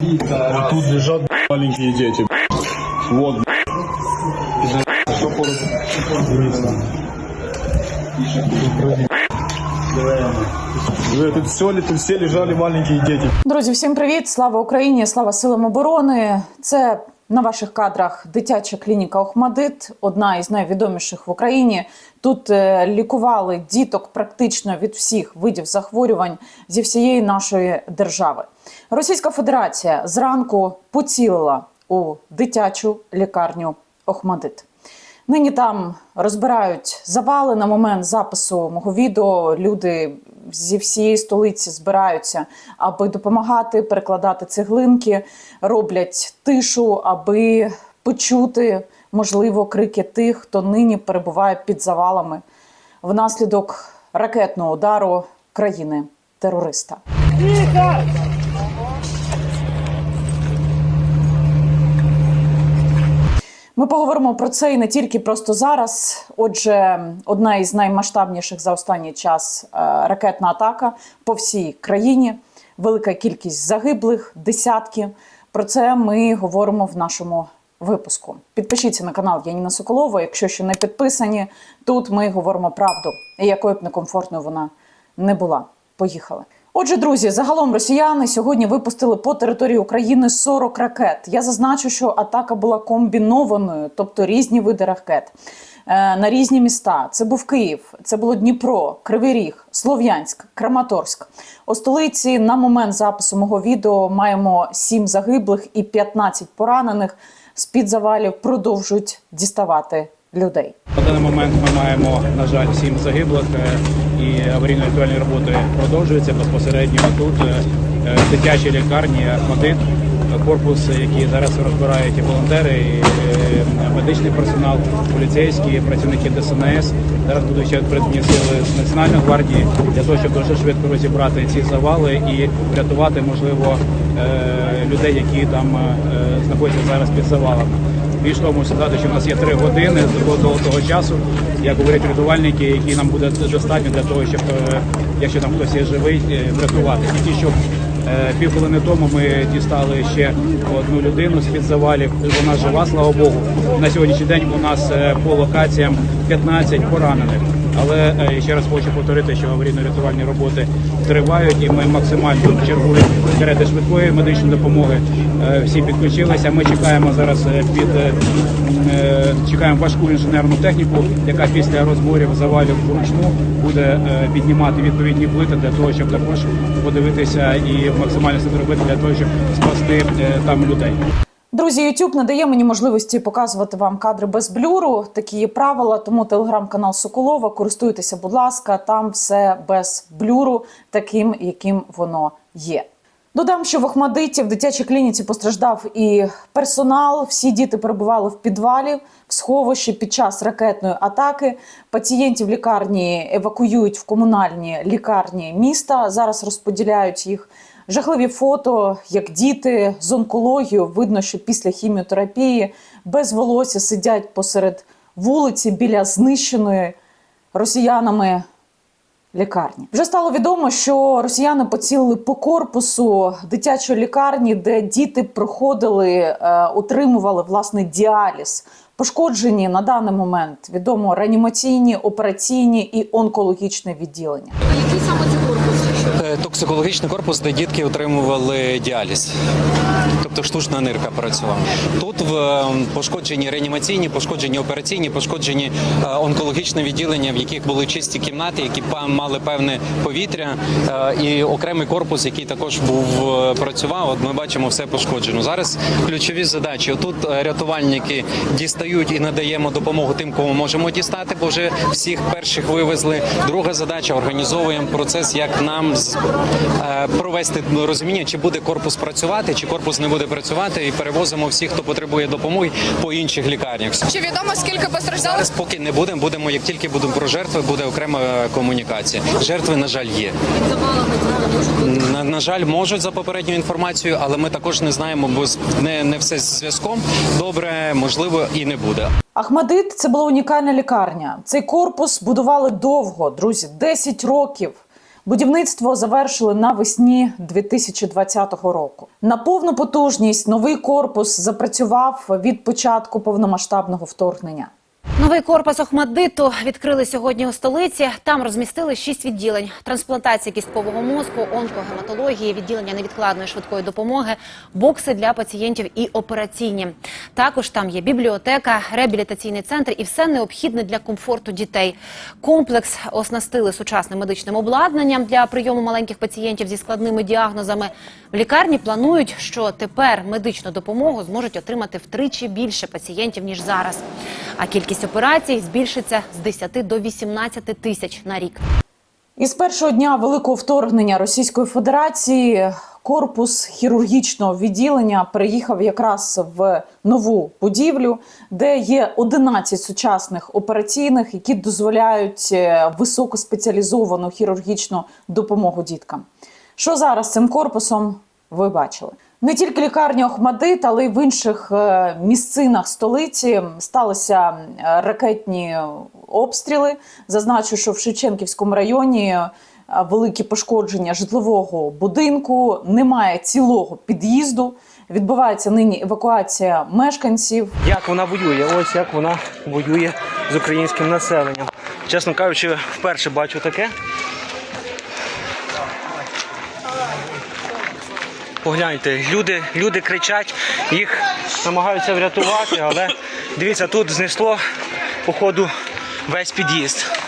Вот тут лежат маленькие дети. Вот. Тут все, тут всі лежали маленькі діти. Друзі, всім привіт! Слава Україні! Слава силам оборони! Це на ваших кадрах дитяча клініка Охмадит, одна із найвідоміших в Україні. Тут е, лікували діток практично від всіх видів захворювань зі всієї нашої держави. Російська Федерація зранку поцілила у дитячу лікарню Охмадит. Нині там розбирають завали на момент запису мого відео. Люди зі всієї столиці збираються, аби допомагати перекладати цеглинки, роблять тишу, аби почути, можливо, крики тих, хто нині перебуває під завалами внаслідок ракетного удару країни Ми поговоримо про це і не тільки просто зараз. Отже, одна із наймасштабніших за останній час е, ракетна атака по всій країні, велика кількість загиблих, десятки. Про це ми говоримо в нашому випуску. Підпишіться на канал Яніна Соколова. Якщо ще не підписані, тут ми говоримо правду, якою б некомфортною вона не була. Поїхали. Отже, друзі, загалом росіяни сьогодні випустили по території України 40 ракет. Я зазначу, що атака була комбінованою, тобто різні види ракет е, на різні міста. Це був Київ, це було Дніпро, Кривий Ріг, Слов'янськ, Краматорськ. У столиці на момент запису мого відео маємо 7 загиблих і 15 поранених. З під завалів продовжують діставати людей. На даний момент ми маємо, на жаль, сім загиблих е, аварійно-рятувальні роботи продовжуються безпосередньо тут, е, е, в дитячій лікарні Ахмадит, е, корпус, який зараз розбирають і волонтери, і е, медичний персонал, поліцейські, працівники ДСНС. Зараз будуть ще придні сили з Національної гвардії для того, щоб дуже швидко розібрати ці завали і врятувати, можливо, людей, які там знаходяться зараз під завалами. Більш того, можу сказати, що в нас є три години до того часу, як говорять рятувальники, які нам буде достатньо для того, щоб е, якщо там хтось є живий, врятувати. врятувати. Тільки що е, півхвилини тому ми дістали ще одну людину з під завалів. Вона жива, слава Богу. На сьогоднішній день у нас е, по локаціям 15 поранених. Але е, ще раз хочу повторити, що аварійно-рятувальні роботи тривають, і ми максимально чергуємо карети швидкої медичної допомоги. Е, Всі підключилися. Ми чекаємо зараз е, під чекаємо важку інженерну техніку, яка після розборів завалів вручну буде піднімати відповідні плити для того, щоб також подивитися і максимально все зробити для того, щоб спасти там людей. Друзі, YouTube не дає мені можливості показувати вам кадри без блюру. Такі є правила. Тому телеграм-канал Соколова. Користуйтеся, будь ласка, там все без блюру, таким, яким воно є. Додам, що в Охмадиті в дитячій клініці постраждав і персонал. Всі діти перебували в підвалі в сховищі під час ракетної атаки. Пацієнтів лікарні евакуюють в комунальні лікарні міста. Зараз розподіляють їх. Жахливі фото, як діти з онкологією, видно, що після хіміотерапії без волосся сидять посеред вулиці біля знищеної росіянами лікарні. Вже стало відомо, що росіяни поцілили по корпусу дитячої лікарні, де діти проходили, е, отримували власне діаліз. Пошкоджені на даний момент відомо реанімаційні, операційні і онкологічні відділення. Який саме Токсикологічний корпус, де дітки отримували діаліз, тобто штучна нирка працювала. Тут в е, пошкоджені реанімаційні, пошкоджені операційні, пошкоджені е, онкологічні відділення, в яких були чисті кімнати, які мали певне повітря, е, і окремий корпус, який також був е, працював. От ми бачимо все пошкоджено. Зараз ключові задачі. Тут е, рятувальники дістають і надаємо допомогу тим, кого можемо дістати, бо вже всіх перших вивезли. Друга задача організовуємо процес, як нам е, провести розуміння, чи буде корпус працювати, чи корпус не буде працювати, і перевозимо всіх, хто потребує допомоги по інших лікарнях. Чи відомо скільки постраждалих? Зараз поки не будемо. Будемо як тільки будемо про жертви, буде окрема е, комунікація. Жертви, на жаль, є. На, на жаль, можуть за попередньою інформацією, але ми також не знаємо, бо з- не, не все з зв'язком добре, можливо, і не буде. Ахмадит це була унікальна лікарня. Цей корпус будували довго, друзі, 10 років. Будівництво завершили навесні 2020 року. На повну потужність новий корпус запрацював від початку повномасштабного вторгнення. Новий корпус Охмаддиту відкрили сьогодні у столиці. Там розмістили шість відділень: трансплантації кісткового мозку, онкогематології, відділення невідкладної швидкої допомоги, бокси для пацієнтів і операційні. Також там є бібліотека, реабілітаційний центр і все необхідне для комфорту дітей. Комплекс оснастили сучасним медичним обладнанням для прийому маленьких пацієнтів зі складними діагнозами. В лікарні планують, що тепер медичну допомогу зможуть отримати втричі більше пацієнтів ніж зараз. А кількість операцій збільшиться з 10 до 18 тисяч на рік. Із першого дня великого вторгнення Російської Федерації корпус хірургічного відділення переїхав якраз в нову будівлю, де є 11 сучасних операційних, які дозволяють е, високоспеціалізовану хірургічну допомогу діткам. Що зараз цим корпусом ви бачили? Не тільки лікарня Охмадит, але й в інших е, місцинах столиці сталися ракетні обстріли. Зазначу, що в Шевченківському районі е, великі пошкодження житлового будинку, немає цілого під'їзду. Відбувається нині евакуація мешканців. як вона воює. Ось як вона воює з українським населенням. Чесно кажучи, вперше бачу таке. Погляньте, люди, люди кричать, їх намагаються врятувати, але дивіться, тут знесло, походу, весь під'їзд.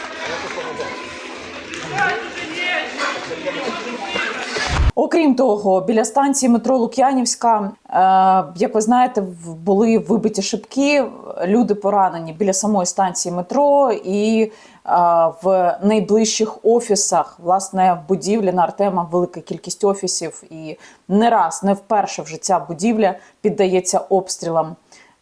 Окрім того, біля станції метро Лук'янівська, е, як ви знаєте, були вибиті шибки, люди поранені біля самої станції метро і е, в найближчих офісах, власне, в будівлі на Артема велика кількість офісів, і не раз, не вперше вже ця будівля піддається обстрілам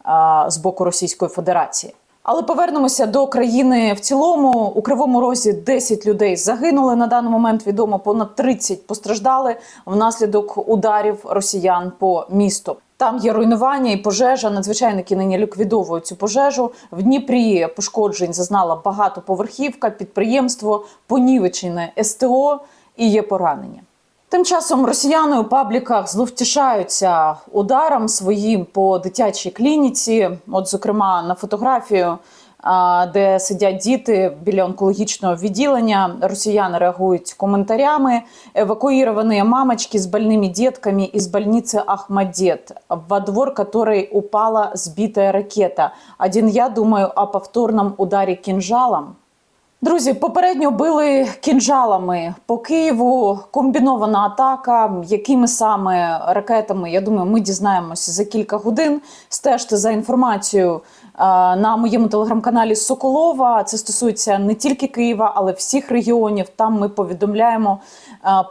е, з боку Російської Федерації. Але повернемося до країни в цілому. У Кривому Розі 10 людей загинули. На даний момент відомо понад 30 постраждали внаслідок ударів росіян по місту. Там є руйнування і пожежа. Надзвичайники нині ліквідовують цю пожежу. В Дніпрі пошкоджень зазнала багатоповерхівка, підприємство, понівечене СТО і є поранення. Тим часом росіяни у пабліках зловтішаються ударом своїм по дитячій клініці. От, зокрема, на фотографію, а, де сидять діти біля онкологічного відділення, росіяни реагують коментарями. Евакуированные мамочки с больными детками из больницы Ахмадет, во двор которой упала сбитая ракета. Один я думаю о повторном ударе кинжалом. Друзі, попередньо били кінжалами по Києву. Комбінована атака. Якими саме ракетами? Я думаю, ми дізнаємося за кілька годин. Стежте за інформацією на моєму телеграм-каналі Соколова. Це стосується не тільки Києва, але всіх регіонів. Там ми повідомляємо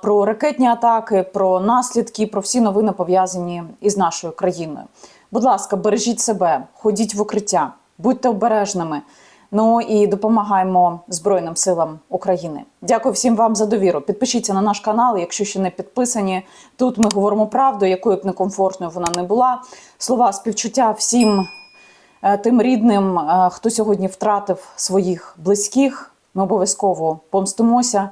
про ракетні атаки, про наслідки, про всі новини пов'язані із нашою країною. Будь ласка, бережіть себе, ходіть в укриття, будьте обережними. Ну і допомагаємо Збройним силам України. Дякую всім вам за довіру. Підпишіться на наш канал, якщо ще не підписані. Тут ми говоримо правду, якою б некомфортною вона не була. Слова співчуття всім е, тим рідним, е, хто сьогодні втратив своїх близьких. Ми обов'язково помстимося.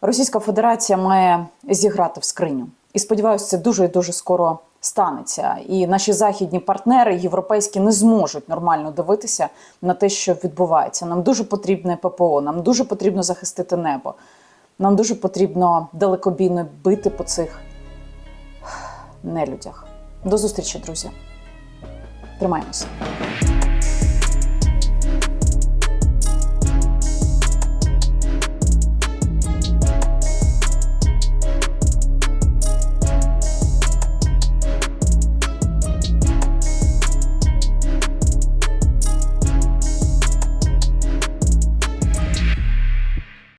Російська Федерація має зіграти в скриню. І сподіваюся, це дуже і дуже скоро станеться. І наші західні партнери, європейські, не зможуть нормально дивитися на те, що відбувається. Нам дуже потрібне ППО, нам дуже потрібно захистити небо. Нам дуже потрібно далекобійно бити по цих нелюдях. До зустрічі, друзі. Тримаємося.